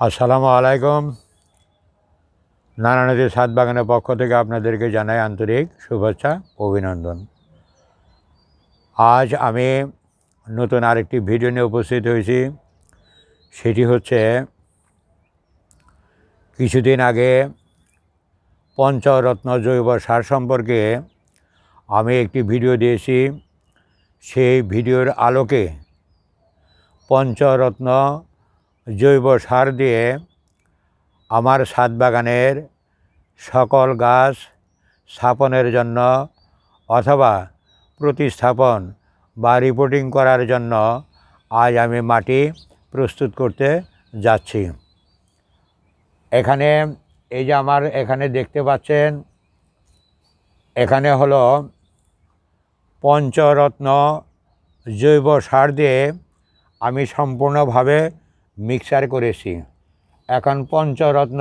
আসসালামু আলাইকুম। নারায়ণদী সাত বাগানের পক্ষ থেকে আপনাদেরকে জানাই আন্তরিক শুভেচ্ছা, অভিনন্দন। আজ আমি নতুন আরেকটি ভিডিও নিয়ে উপস্থিত হয়েছি। সেটি হচ্ছে, কিছুদিন আগে পঞ্চরত্ন জৈব সার সম্পর্কে আমি একটি ভিডিও দিয়েছি। সেই ভিডিওর আলোকে পঞ্চরত্ন জৈব সার দিয়ে আমার ছাদ বাগানের সকল গাছ স্থাপনের জন্য অথবা প্রতিস্থাপন বা রিপোর্টিং করার জন্য আজ আমি মাটি প্রস্তুত করতে যাচ্ছি। এখানে, এই যে আমার এখানে দেখতে পাচ্ছেন, এখানে হলো পঞ্চরত্ন জৈব সার দিয়ে আমি সম্পূর্ণভাবে মিক্সার করেছি। এখন পঞ্চরত্ন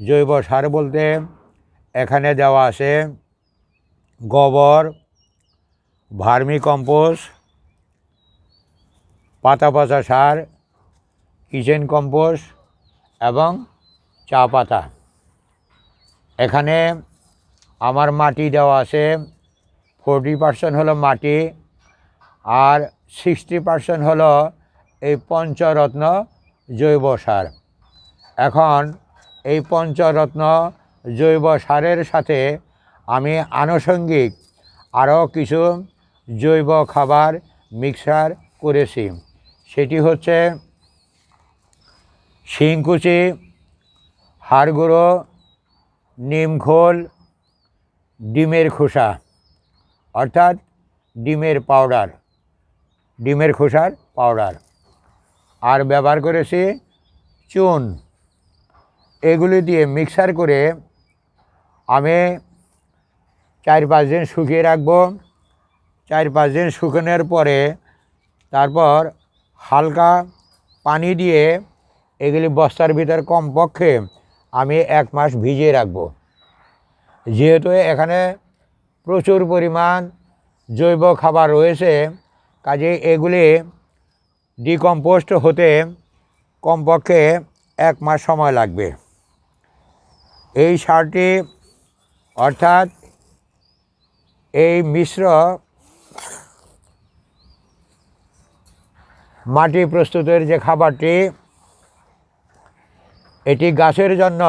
জৈব সার বলতে এখানে দেওয়া আছে গোবর ভার্মি কম্পোস্ট পাতা পচা সার কিচেন কম্পোস্ট এবং চা পাতা। এখানে আমার মাটি দেওয়া আছে, ফোরটি পার্সেন্ট হলো মাটি আর সিক্সটি পার্সেন্ট হলো এই পঞ্চরত্ন জৈব সার। এখন এই পঞ্চরত্ন জৈব সারের সাথে আমি আনুষঙ্গিক আরও কিছু জৈব খাবার মিক্সার করেছি। সেটি হচ্ছে শিংকুচি হাড় গুঁড়ো নিমখোল ডিমের খোসা, অর্থাৎ ডিমের পাউডার, ডিমের খোসার পাউডার। আর ব্যবহার করেছি চুন। এগুলি দিয়ে মিক্সার করে আমি চার পাঁচ দিন শুকিয়ে রাখব। চার পাঁচ দিন শুকানোর পরে তারপর হালকা পানি দিয়ে এগুলি বস্তার ভিতর কমপক্ষে আমি এক মাস ভিজিয়ে রাখব। যেহেতু এখানে প্রচুর পরিমাণ জৈব খাবার রয়েছে কাজে এগুলি ডিকম্পোস্ট হতে কমপক্ষে এক মাস সময় লাগবে। এই সারটি, অর্থাৎ এই মিশ্র মাটি প্রস্তুতের যে খাবারটি, এটি গাছের জন্য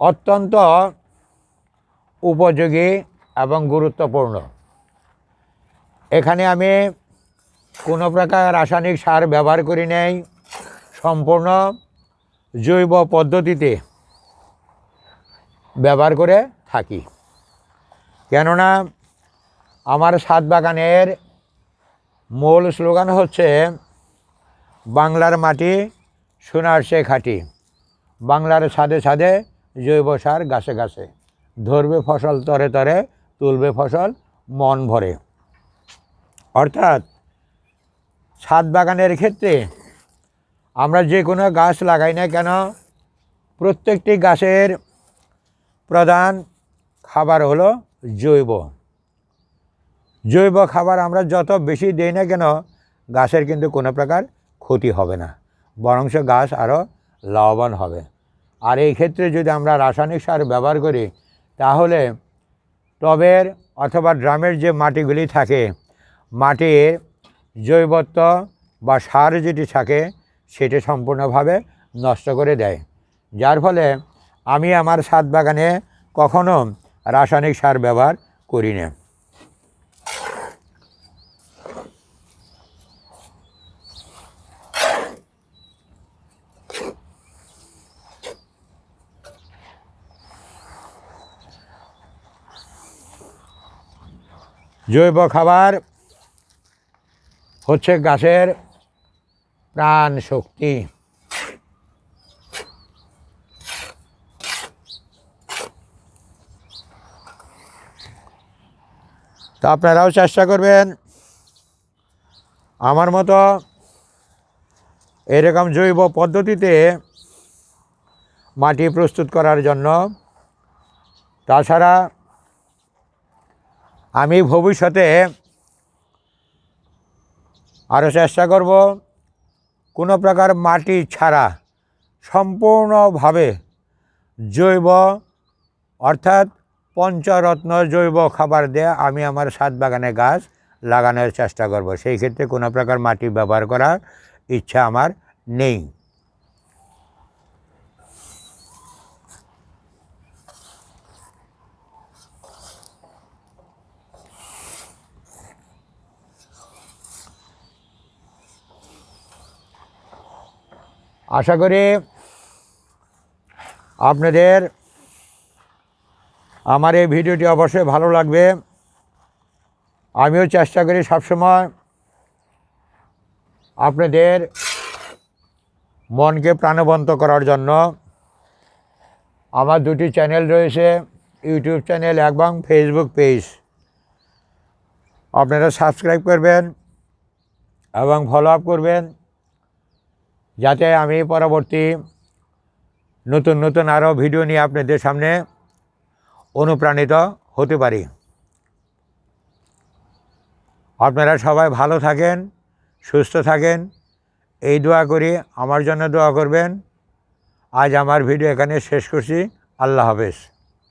অত্যন্ত উপযোগী এবং গুরুত্বপূর্ণ। এখানে আমি কোনো প্রকার রাসায়নিক সার ব্যবহার করি নাই। সম্পূর্ণ জৈব পদ্ধতিতে ব্যবহার করে থাকি। কেননা আমার সাত বাগানের মূল স্লোগান হচ্ছে, বাংলার মাটি, সোনার সে খাঁটি। বাংলার ছাদে ছাদে জৈব সার গাছে গাছে। ধরবে ফসল তরে তরে, তুলবে ফসল, মন ভরে। অর্থাৎ ছাদ বাগানের ক্ষেত্রে আমরা যে কোনো গাছ লাগাই না কেন, প্রত্যেকটি গাছের প্রধান খাবার হলো জৈব। জৈব খাবার আমরা যত বেশি দিই না কেন, গাছের কিন্তু কোনো প্রকার ক্ষতি হবে না বরংশ গাছ আরও লাভবান হবে। আর এই ক্ষেত্রে যদি আমরা রাসায়নিক সার ব্যবহার করি, তাহলে টবের অথবা ড্রামের যে মাটিগুলি থাকে, মাটির জৈবত্ব বা সার যেটি থাকে, সেটি সম্পূর্ণভাবে নষ্ট করে দেয়। যার ফলে আমি আমার ছাদ বাগানে কখনো রাসায়নিক সার ব্যবহার করি না। জৈব খাবার হচ্ছে গাছের প্রাণ শক্তি। তা আপনারাও চেষ্টা করবেন। আমার মতো এরকম জৈব পদ্ধতিতে মাটি প্রস্তুত করার জন্য। তাছাড়া আমি ভবিষ্যতে আরও চেষ্টা করব কোনো প্রকার মাটি ছাড়া সম্পূর্ণভাবে জৈব, অর্থাৎ পঞ্চরত্ন জৈব খাবার দিয়ে আমি আমার সাত বাগানে গাছ লাগানোর চেষ্টা করব। সেই ক্ষেত্রে কোনো প্রকার মাটি ব্যবহার করার ইচ্ছা আমার নেই। আশা করি আপনাদের আমার এই ভিডিওটি অবশ্যই ভালো লাগবে। আমিও চেষ্টা করি সবসময় আপনাদের মনকে প্রাণবন্ত করার জন্য। আমার দুটি চ্যানেল রয়েছে, ইউটিউব চ্যানেল এবং ফেসবুক পেজ। আপনারা সাবস্ক্রাইব করবেন এবং ফলো আপ করবেন। যাতে আমি পরবর্তী নতুন নতুন আরও ভিডিও নিয়ে আপনাদের সামনে অনুপ্রাণিত হতে পারি। আপনারা সবাই ভালো থাকেন, সুস্থ থাকেন। এই দোয়া করি, আমার জন্য দোয়া করবেন। আজ আমার ভিডিও এখানে শেষ করছি। আল্লাহ হাফেজ।